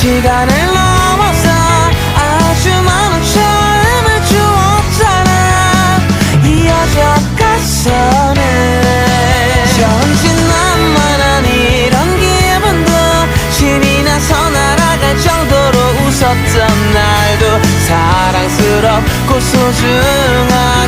시간을 넘어서 아주 많은 처음을 주었잖아. 이어져가서는 전진난만한 이런 기분도 신이 나서 날아갈 정도로 웃었던 날도 사랑스럽고 소중한